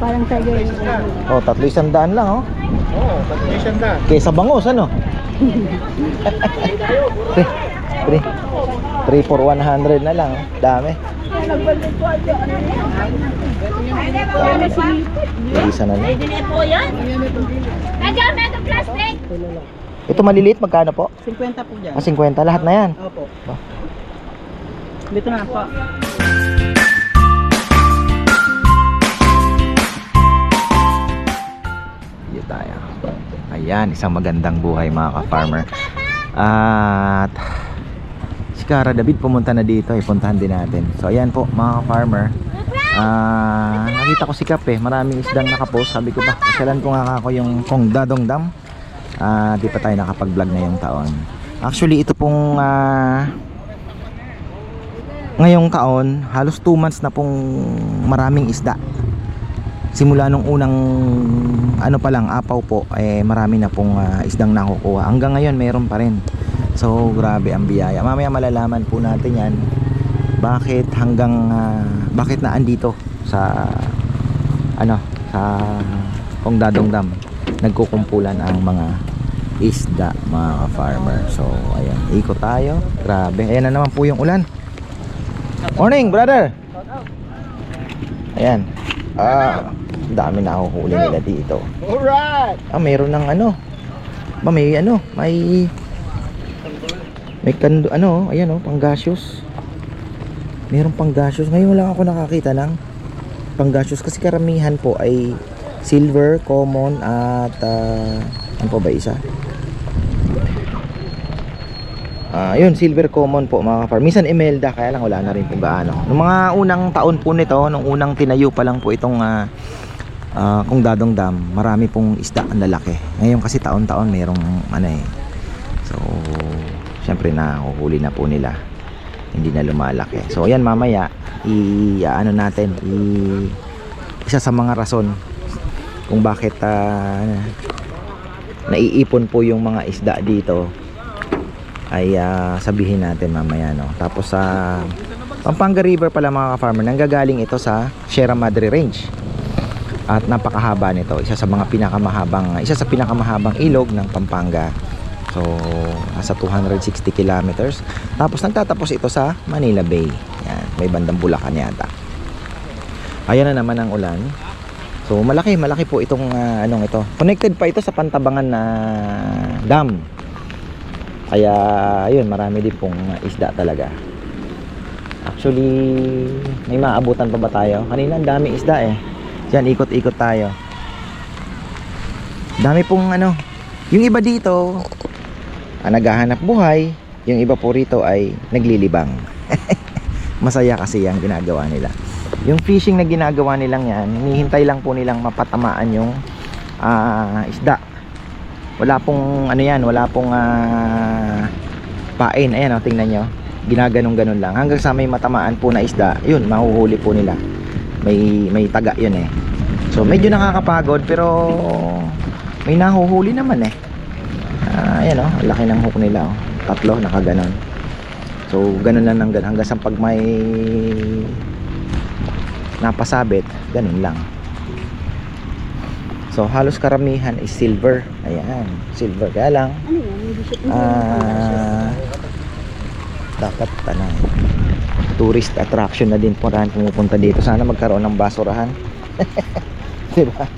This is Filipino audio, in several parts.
Parang tiger yung Oh, tatlo isang daan lang oh. Oo, tatlo na. Kaysa bangos ano? 3 3 for 100 na lang. Dami. Isa na lang. Ito maliliit, magkano po? 50 po dyan. Ah, 50 lahat na yan. Opo. Dito na po. Tayo. Ayan, isang magandang buhay mga ka-farmer. At si Cara David pumunta na dito, ipuntahan din natin. So ayan po mga ka-farmer. Ah, nakita ko si Kap eh, maraming isdang nakapost. Sabi ko ba, kasalan ko nga ako yung Kong Dadong Dam. Ah, di pa tayo nakapag-vlog ngayong taon. Actually, ito pong ah, ngayong taon, halos 2 months na pong maraming isda simula nung unang ano pa lang apaw po eh marami na pong ah, isdang nakukuha. Hanggang ngayon meron pa rin. So grabe ang biyaya. Mamaya malalaman po natin yan bakit hanggang ah, bakit na andito sa ano sa Kongdadong Dam nagkukumpulan ang mga isda mga farmer. So ayan. Ikot tayo. Grabe. Ayan na naman po yung ulan. Morning brother! Ayan. Ah dami na huli nila dito Alright! ah mayroon ng ano ba may ano may may kando ano ayan oh panggasyos mayroong panggasyos ngayon lang ako nakakita ng panggasyos kasi karamihan po ay silver common at ah, ano pa ba isa Ah, yun, silver common po mga farm. Minsan emelda, kaya lang wala na rin po gaano. Nung mga unang taon po nito, nung unang tinayo pa lang po itong ah, ah, kung dadong dam, marami pong isda ang lalaki. Ngayon kasi taon-taon merong ano eh. So, syempre nahuhuli na po nila. Hindi na lumalaki. So, ayan mamaya, i ano natin, i isa sa mga rason kung bakit ah, naiipon po yung mga isda dito ay ah, sabihin natin mamaya no. Tapos sa Pampanga River pala mga ka-farmer, nanggagaling ito sa Sierra Madre Range. At napakahaba nito, isa sa mga pinakamahabang isa sa pinakamahabang ilog ng Pampanga. So, nasa 260 kilometers. Tapos nagtatapos ito sa Manila Bay. Yan, may bandang Bulacan yata. Ayan na naman ang ulan. So, malaki, malaki po itong ah, anong ito. Connected pa ito sa Pantabangan na dam. Kaya ayun, marami din pong isda talaga. Actually, may maabutan pa ba tayo? Kanina ang daming isda eh. Diyan ikot-ikot tayo. Dami pong ano, yung iba dito ah, naghahanap buhay, yung iba po rito ay naglilibang. Masaya kasi yung ginagawa nila. Yung fishing na ginagawa nilang yan, hinihintay lang po nilang mapatamaan yung ah, isda wala pong ano yan wala pong ah, pain ayan o tingnan nyo ginaganong ganon lang hanggang sa may matamaan po na isda yun mahuhuli po nila may may taga yun eh so medyo nakakapagod pero may nahuhuli naman eh ah, ayan o laki ng hook nila oh. tatlo nakaganon so ganon lang ng ganon hanggang sa pag may napasabit ganon lang So halos karamihan is silver. Ayan, silver kaya lang. Ano yan? Ah dapat ano tourist attraction na din po rin pumupunta dito. Sana magkaroon ng basurahan. 'Di ba?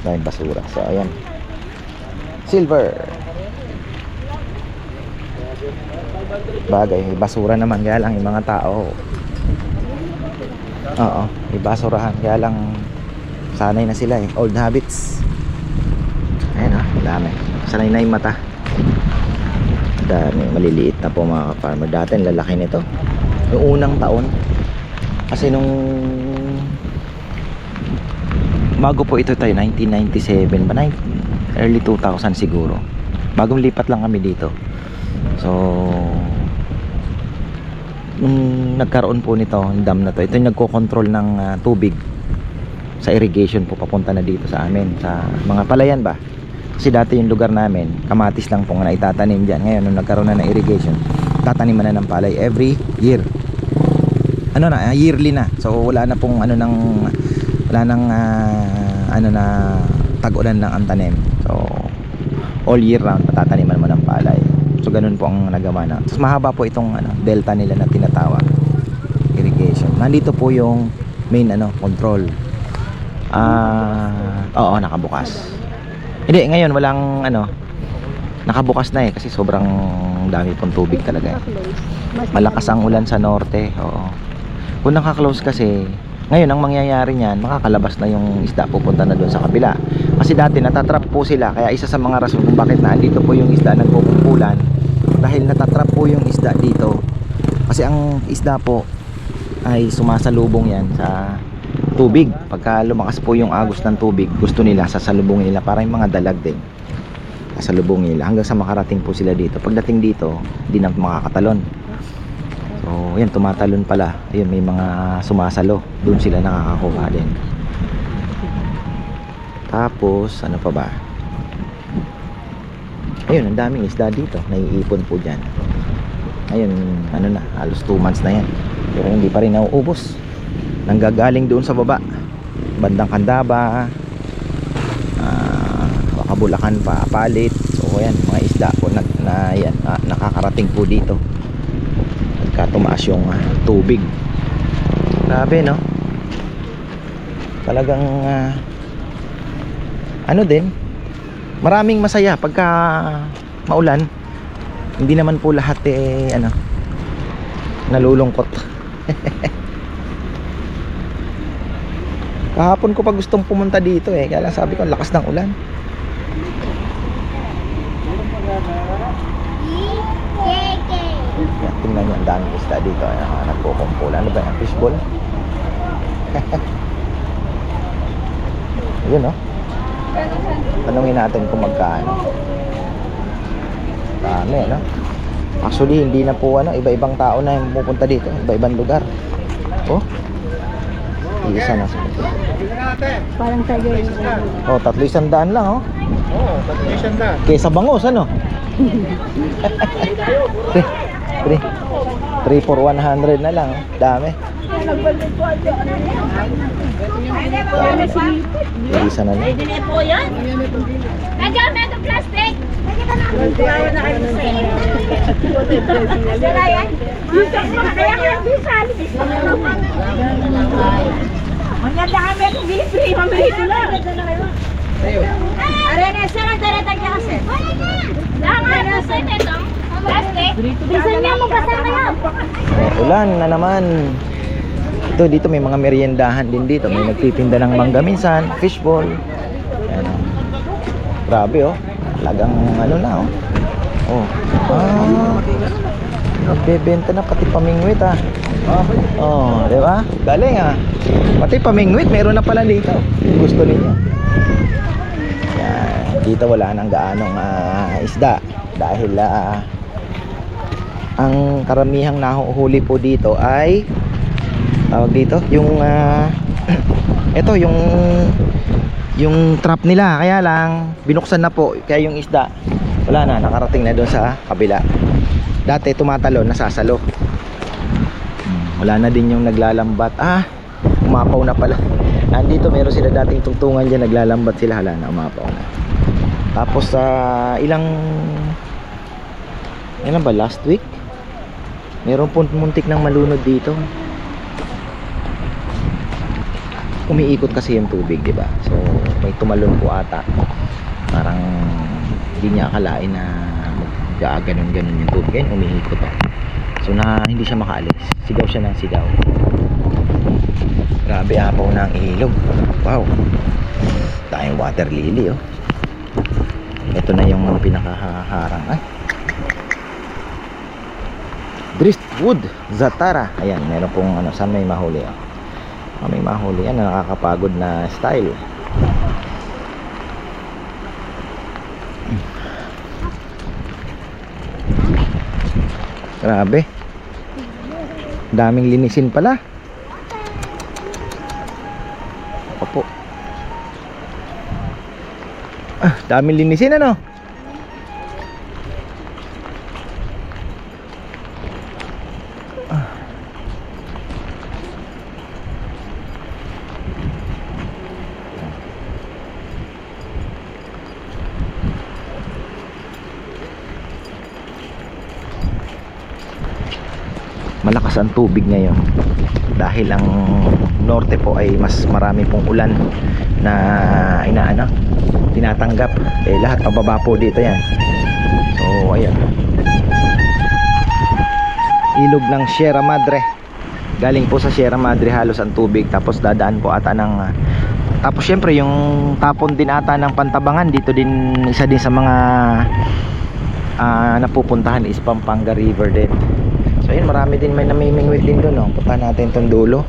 Dahil basura. So ayan. Silver. Bagay, basura naman kaya lang yung mga tao. Oo, may basurahan kaya lang sanay na sila eh old habits ayan ah dami sanay na yung mata dami maliliit na po mga farmer dati lalaki nito yung unang taon. Kasi nung bago po ito tayo 1997 ba? 19, early 2000 siguro. Bagong lipat lang kami dito. So nung nagkaroon po nito yung dam na to ito yung nagko-control ng ah, tubig. Sa irrigation po papunta na dito sa amin sa mga palayan ba? Kasi dati yung lugar namin kamatis lang po na itatanim dyan. Ngayon nung nagkaroon na ng irrigation tataniman na ng palay every year ano na ah, yearly na. So wala na pong ano ng wala nang ah, ano na tag-ulan lang so all year round patataniman mo ng palay. So ganun po ang nagawa na. Tapos mahaba po itong ano, delta nila na tinatawag. Irrigation. Nandito po yung main ano control. Ah oo nakabukas. Hindi ngayon walang ano nakabukas na eh kasi sobrang dami pong tubig talaga eh. malakas ang ulan sa norte oo kung naka-close kasi ngayon ang mangyayari niyan makakalabas na yung isda pupunta na doon sa kabila. Kasi dati natatrap po sila. Kaya isa sa mga rason kung bakit nandito po yung isda nagpukumpulan dahil natatrap po yung isda dito. Kasi ang isda po ay sumasalubong yan sa tubig. Pagka lumakas po yung agos ng tubig gusto nila sasalubungin nila para yung mga dalag din. Sasalubungin nila. Hanggang sa makarating po sila dito. Pagdating dito hindi na makakatalon so yan tumatalon pala. Ayun may mga sumasalo. Doon sila nakakakuha din. Tapos ano pa ba? Ayun ang daming isda dito. Naiipon po dyan. Ayun ano na halos 2 months na yan. Pero hindi pa rin nauubos. Nanggagaling doon sa baba. Bandang Kandaba. Ah Wakabulakan pa Palit. So yan mga isda po na, na yan, na- nakakarating po dito pagka tumaas yung ah, tubig. Grabe no? Talagang ah, ano din maraming masaya pagka maulan. Hindi naman po lahat eh ano nalulungkot. Kahapon ko pa gustong pumunta dito eh kaya lang sabi ko lakas ng ulan yan, tingnan nyo ang daming isda dito uh, nagkukumpul ano ba yan? Fishball? Yun no tanungin natin kung magkano. Dami no actually hindi na po ano iba-ibang tao na yung pupunta dito. Iba-ibang lugar. Oh. Isa na Parang tiger. Oh, tatlo isang daan lang, oh. Oo, patration done. Kaysa bangos, ano? 3, 3, 3 for 100 na lang. Dami. Isa na lang. Nadya, meto plastic. Arena, saan ang daratag niya kasi? Tama, nasa ito. Plastic. Bisan niya mo kasama yan. Ulan na naman. Ito, dito may mga meriendahan din dito. May nagtitinda ng mangga minsan, fishball. Ayan, oh. Grabe, oh. Talagang ano na, oh. Oh. Ah. Nagbebenta na pati pamingwit, ah. Oh, di ba? Galing, ah. Pati pamingwit, meron na pala dito. Gusto ninyo. Yan. Dito wala nang gaanong ah, isda. Dahil, ah, ang karamihang nahuhuli po dito ay tawag dito yung ah, ito yung yung trap nila. Kaya lang binuksan na po. Kaya yung isda wala na nakarating na doon sa kabila. Dati tumatalon nasasalo. Hmm, wala na din yung naglalambat. Ah umapaw na pala. Andito meron sila dating tungtungan dyan naglalambat sila. Hala na umapaw na. Tapos sa ilang ilan ba last week meron po muntik ng malunod dito umiikot kasi yung tubig, di ba? So, may tumalon po ata. Parang hindi niya akalain na ganon-ganon yung tubig. Ayun, umiikot oh. So, na hindi siya makaalis. Sigaw siya ng sigaw. Grabe, apaw ang ilog. Wow. Tayong water lily, oh. Ito na yung pinakaharang. Ay. Driftwood Zatara. Ayan, meron pong ano, saan may mahuli, oh. Ah, may mahuli. Yan na nakakapagod na style. Grabe. Daming linisin pala. Opo. Ah, daming linisin ano malakas ang tubig ngayon. Dahil ang norte po ay mas marami pong ulan na inaano tinatanggap. Eh lahat pababa po dito yan. So ayan. Ilog ng Sierra Madre. Galing po sa Sierra Madre halos ang tubig. Tapos dadaan po ata ng ah, tapos syempre yung tapon din ata ng Pantabangan. Dito din isa din sa mga ah, napupuntahan is Pampanga River din so yun marami din may namimingwit din doon no? puntahan natin tong dulo.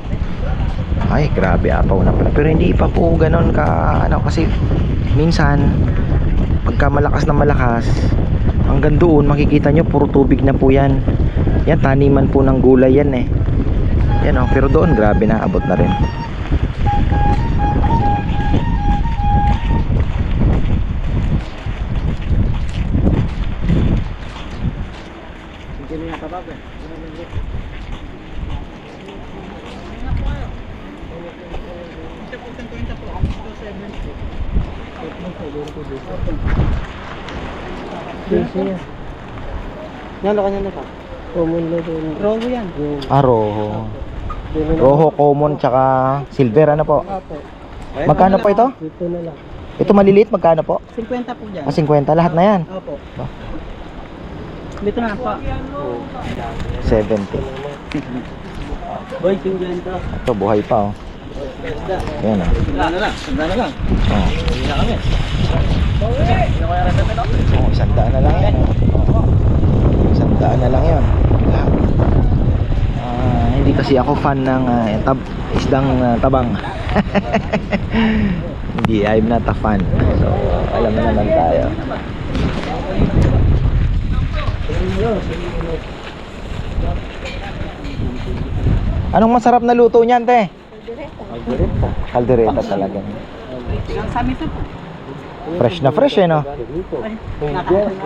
Ay grabe apaw na pala. Pero hindi pa po ganon ka ano kasi minsan pagka malakas na malakas hanggang doon makikita nyo puro tubig na po yan. Yan taniman po ng gulay yan eh. Yan oh pero doon grabe na abot na rin Hindi niya tabab eh. Yan, lo kanya na pa. Common na doon. Rogo yan. ah roho roho common tsaka silver ano po magkano po ito? Dito na lang. ito maliliit magkano po? 50 po dyan. ah 50 lahat na yan Opo. Oh. Dito na pa. 70 Boy, 50. ito buhay pa oh yan oh Sanda na lang. Sanda na lang. oh, Hindi na kami. oh isang daan na lang oh. Daan na lang lahat Ah, hindi kasi ako fan ng ah, tab isdang ah, tabang hindi I'm not a fan so alam na naman tayo Anong masarap na luto niyan, te? Caldereta talaga. Ito po. Fresh na fresh eh, no?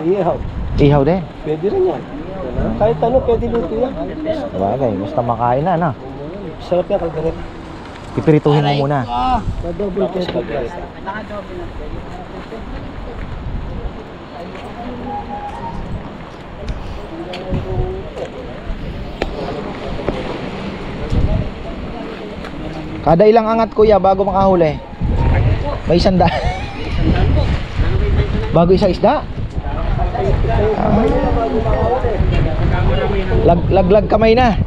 Ihaw. Ihaw din. Pwede rin yan. Kahit ano, pwede luto yan. Sabagay, basta makain na, no? Sarap yan, kalgaret. Pipirituhin mo muna. Na-double ketchup rice. Kada ilang angat, kuya, bago makahuli? May isang da. bago isa isda? Ah. Lag, laglag kamay na.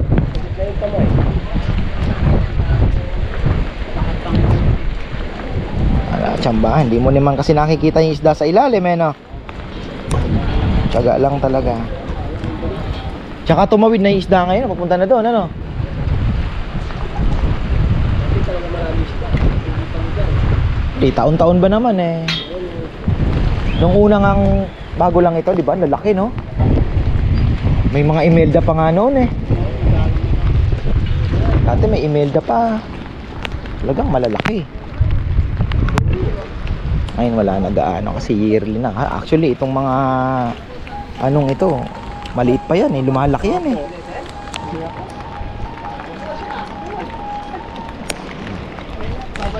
Ala, tsamba, hindi mo naman kasi nakikita yung isda sa ilalim eh, no? Tsaga lang talaga. Tsaka tumawid na yung isda ngayon, papunta na doon, ano? Di taon-taon ba naman eh. Nung unang ang bago lang ito, di ba? Lalaki, no? May mga Imelda pa nga noon eh. Dati may Imelda pa. Talagang malalaki. Ngayon wala na gaano kasi yearly na. Actually, itong mga anong ito, maliit pa yan eh. Lumalaki yan eh.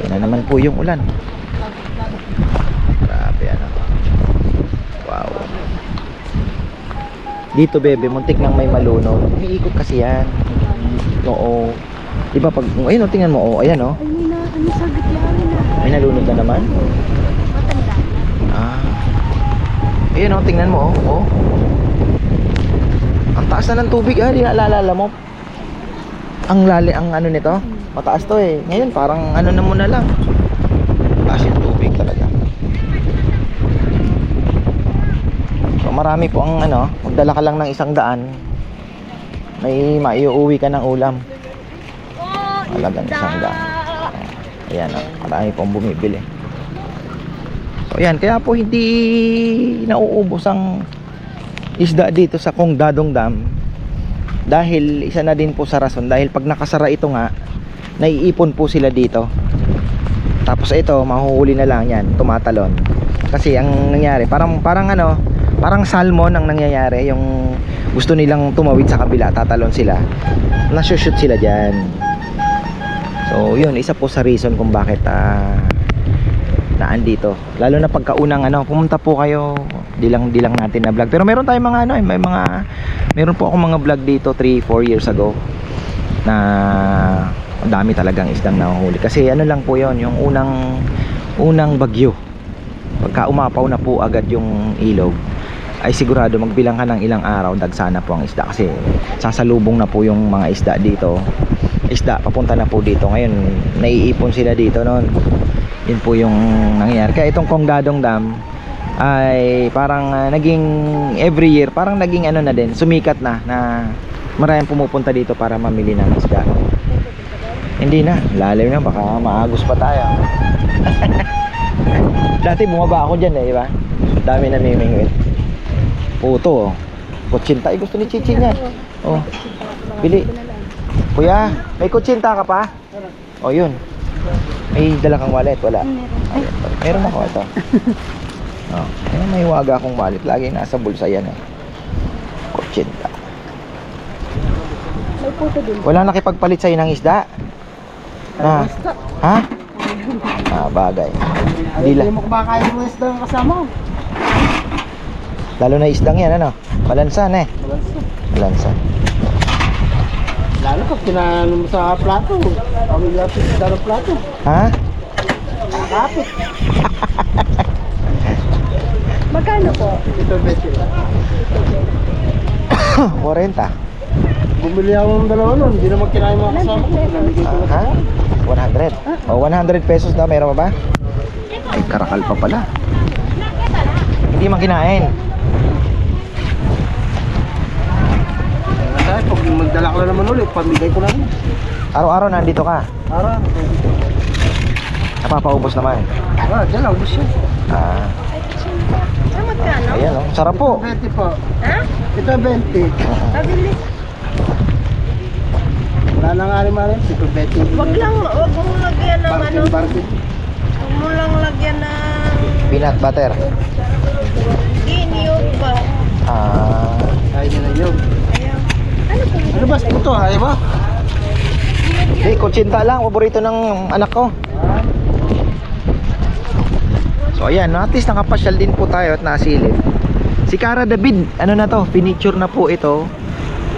Yan na naman po yung ulan. Grabe ano. Wow. Dito bebe, muntik nang may malunod. Umiikot kasi yan. Oo. Di ba pag, ayun oh, tingnan mo, oh, ayan oh. Ay, may na, ano sa gitna na. May nalunod na naman. Matanda. Ah. Ayun oh, tingnan mo oh. oh. Ang taas na ng tubig ah, di naalala mo. Ang lali ang ano nito. Mataas to eh. Ngayon parang ano na muna lang. Taas yung tubig talaga. So marami po ang ano, magdala ka lang ng isang daan. May maiuwi ka ng ulam. Talagang isang daan. Ayan oh, marami pong bumibili. So ayan, kaya po hindi nauubos ang isda dito sa Kong Dadong Dam dahil isa na din po sa rason dahil pag nakasara ito nga naiipon po sila dito tapos ito mahuhuli na lang yan tumatalon. Kasi ang nangyari parang parang ano parang salmon ang nangyayari. Yung gusto nilang tumawid sa kabila tatalon sila. Nasushoot sila dyan. So yun isa po sa reason kung bakit ah, naan dito. Lalo na pagkaunang ano pumunta po kayo di lang di lang natin na vlog. Pero meron tayong mga ano eh, may mga meron po akong mga vlog dito 3 4 years ago na ang dami talagang isdang nahuhuli. Kasi ano lang po yon yung unang unang bagyo. Pagka umapaw na po agad yung ilog ay sigurado magbilang ka ng ilang araw dagsana po ang isda. Kasi sasalubong na po yung mga isda dito. Isda papunta na po dito. Ngayon naiipon sila dito noon. Yun po yung nangyayari. Kaya itong Kongdadong Dam ay parang ah, naging every year parang naging ano na din sumikat na na maraming pumupunta dito para mamili ng isda hindi na lalim na baka maagos pa tayo. Dati bumaba ako dyan eh di ba dami na mimingwit puto oh. Kutsinta. Ay gusto ni Chichi niya oh. Bili. Kuya may kutsinta ka pa? Oh yun. May dala kang wallet? Wala. Ay, meron ako ito. Oh, ayun, may waga akong wallet. Lagi nasa bulsa yan eh. Kutsinta. Wala nakipagpalit sa'yo ng isda na ha ah bagay hindi Hindi la- mo kumakain mo isda ng kasama ko. lalo na isdang yan ano balansan eh balansan Lalo pag kinano mo sa plato. Pamilya sa isda ng plato. ha Kapit. Magkano po? Ito bet yun. 40 Bumili ako ng dalawa nun. Hindi naman kinain mga kasama ko. Ah, ha? 100. O, 100 pesos daw. Meron pa ba? Ay, karakal pa pala. Hindi man kinain. Kaya pag magdala ko na naman ulit, pamigay ko na rin. Araw-araw nandito ka. Ara, Napapaubos naman. ah, dyan lang, gusto yun. Ah, Ah, magkano? ayan o. Sarap po. 20 po. Ha? Ito 20. Pabili. Wala na nga rin marim. Ito 20. Wag lang, wag mo lagyan ng ano. Bargain. Wag mo lang lagyan ng Peanut butter. giniyog ba? Ah, Kaya nyo na yun. Ayan. Ano po? Ano ba? Ito, ayaw ba? hey, kutsinta lang. Paborito ng anak ko. So, ayan. no, At least nakapasyal din po tayo at nasilip. Si Cara David, ano na to? Finiture na po ito.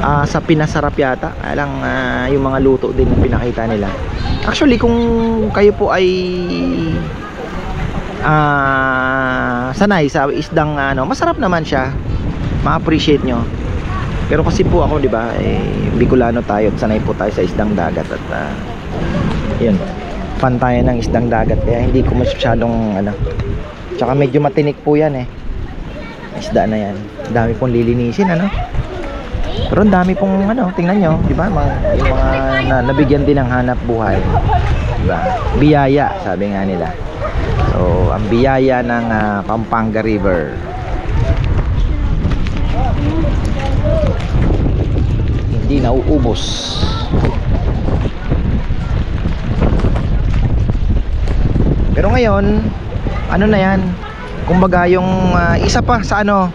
Ah, sa pinasarap yata. Alang ah, yung mga luto din na pinakita nila. Actually, kung kayo po ay ah, sanay sa isdang ano, masarap naman siya. Ma-appreciate nyo. Pero kasi po ako, 'di ba, eh Bicolano tayo at sanay po tayo sa isdang dagat at ah, 'yun. Fan tayo ng isdang dagat kaya hindi ko masyadong ano. Tsaka medyo matinik po 'yan eh. Isda na 'yan. Dami pong lilinisin ano. Pero ang dami pong ano, tingnan nyo, 'di ba? Mga yung mga na, nabigyan din ng hanap buhay. 'Di ba? Biyaya, sabi nga nila. So, ang biyaya ng ah, Pampanga River. Hindi nauubos. Pero ngayon, ano na 'yan? Kumbaga yung ah, isa pa sa ano,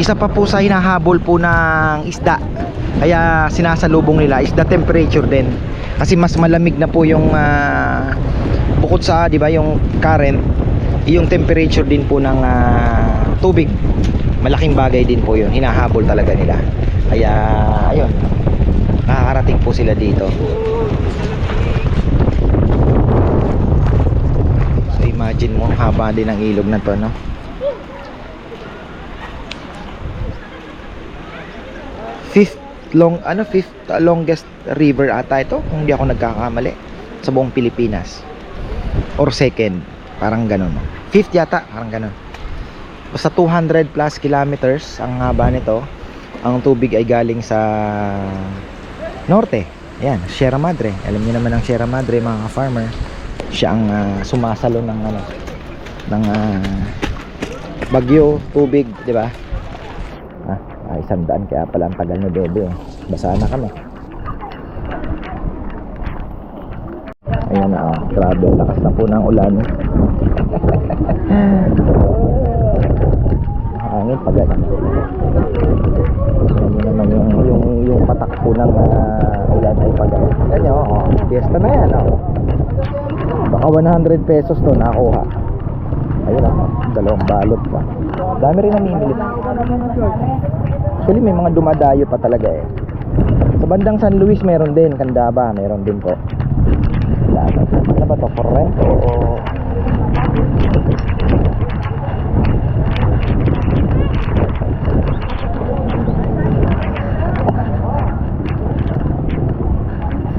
isa pa po sa hinahabol po ng isda. Kaya sinasalubong nila is the temperature din. Kasi mas malamig na po yung ah, bukod sa 'di ba yung current, yung temperature din po ng ah, tubig. Malaking bagay din po 'yun. Hinahabol talaga nila. Kaya ayun. Nakakarating po sila dito. So imagine mo, ang haba din ng ilog na to, no? Fifth long, ano, fifth uh, longest river ata ito, kung hindi ako nagkakamali, sa buong Pilipinas. Or second, parang ganun. Fifth yata, parang ganun. Basta 200 plus kilometers ang haba nito. Ang tubig ay galing sa norte. Ayan, Sierra Madre. Alam niyo naman ang Sierra Madre, mga farmer. Siya ang ah, sumasalo ng ano ng ah, bagyo, tubig, 'di ba? Ah, ah, isang daan kaya pala ang tagal na bebe. oh. Basa na kami. Ayan na, oh. grabe, lakas na po ng ulan. Hangin pag Ayan naman yung, yung, yung patakbo ng ah, ulan ay pag Ayan nyo, oh, fiesta na yan, oh. Baka 100 pesos to nakuha. Ayun ah, dalawang balot pa. Dami rin namimili. Actually, may mga dumadayo pa talaga eh. Sa bandang San Luis meron din, Candaba meron din po. Ba? Ano ba to? For rent o...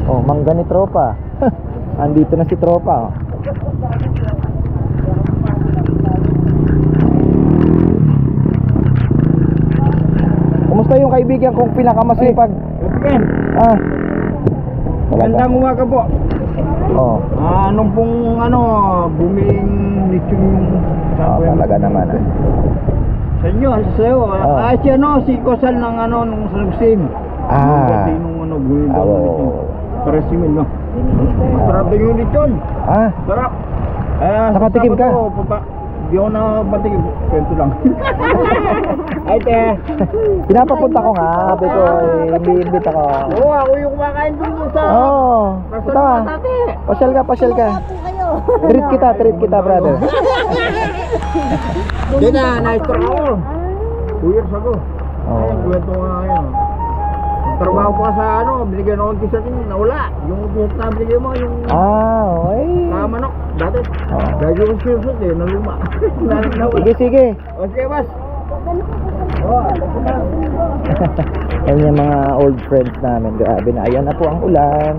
Oh, mangga ni tropa. Andito na si tropa. Oh. Kumusta yung kaibigan kong pinakamasipag? Yan. Ah. Talaga. Gandang umaga po. Oh. Ah, nung pong ano, buming lechon yung Oh, talaga naman ah. Sa inyo, sa sayo. Oh. Ah, si ano, si Kosal ng ano, nung Salugsin. Ah. Pati nung ano, buming Ah, ng oo. lechon. Parasimin, no? Masarap din yung lechon. Ah, Sarap. Ah, Nakatikim ka? Sabado, papa, di ako nakapatikim. Kwento lang. Ay, te. pinapapunta ko nga. Sabi ko, eh, imbit ako. Oo, ako yung kumakain dun sa... Oo. Oh, punta ka. Pasyal ka, pasyal ka. Treat kita, treat kita, brother. Hindi na, na-stroke ako. Two years ago. Oo. Kwento nga yun. Trabaho ko sa ano, binigyan ako ng t-shirt yun, nawala. Yung t-shirt na binigyan mo, yung Ah, okay. mga manok, dati. Oo. Dahil yung t-shirt eh, naluma. Na- nawala. Sige, sige. O sige, boss. Oh, Yan yung mga old friends namin. Grabe na. Ayan na po ang ulan.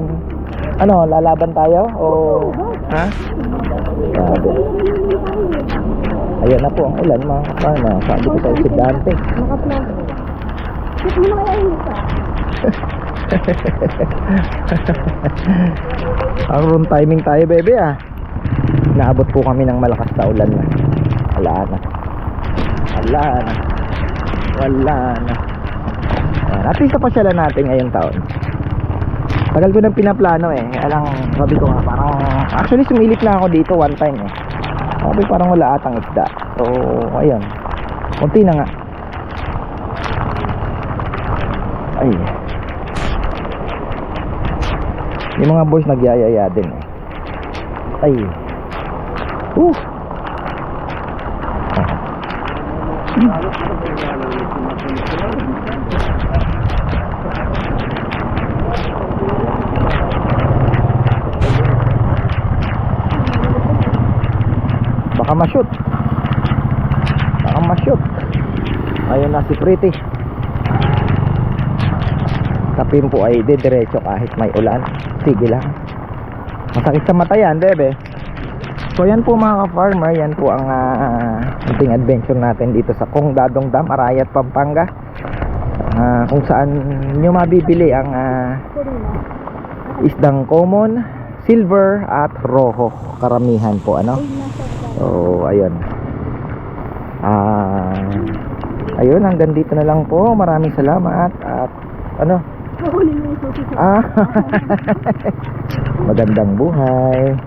Ano, lalaban tayo? O... Ha? Grabe. Ayan na po ang ulan mga kaparma. Sabi ko sa si Dante. Ang room timing tayo, bebe ah. Naabot po kami ng malakas na ulan na. Wala na. Wala na. Wala na. Ayan. At least napasyalan natin ngayong taon. Tagal ko nang pinaplano eh. Alang, sabi ko nga, parang... Actually, sumilip na ako dito one time eh. Sabi parang wala atang isda. So, ayun. Kunti na nga. Ay. Yung mga boys nagyayaya din eh. Ay. Uh. Baka ma-shoot. Baka ma-shoot. Ayun na si Pretty. Tapin po ay diretso kahit may ulan. Sige lang. Masakit sa mata yan, bebe. So yan po mga ka-farmer, yan po ang uh, adventure natin dito sa Kong Dadong Dam, Arayat, Pampanga. Ah, kung saan nyo mabibili ang ah, isdang common, silver at rojo. Karamihan po ano. So ayun. Ah, ayun hanggang dito na lang po. Maraming salamat at ano? Ah, magandang buhay.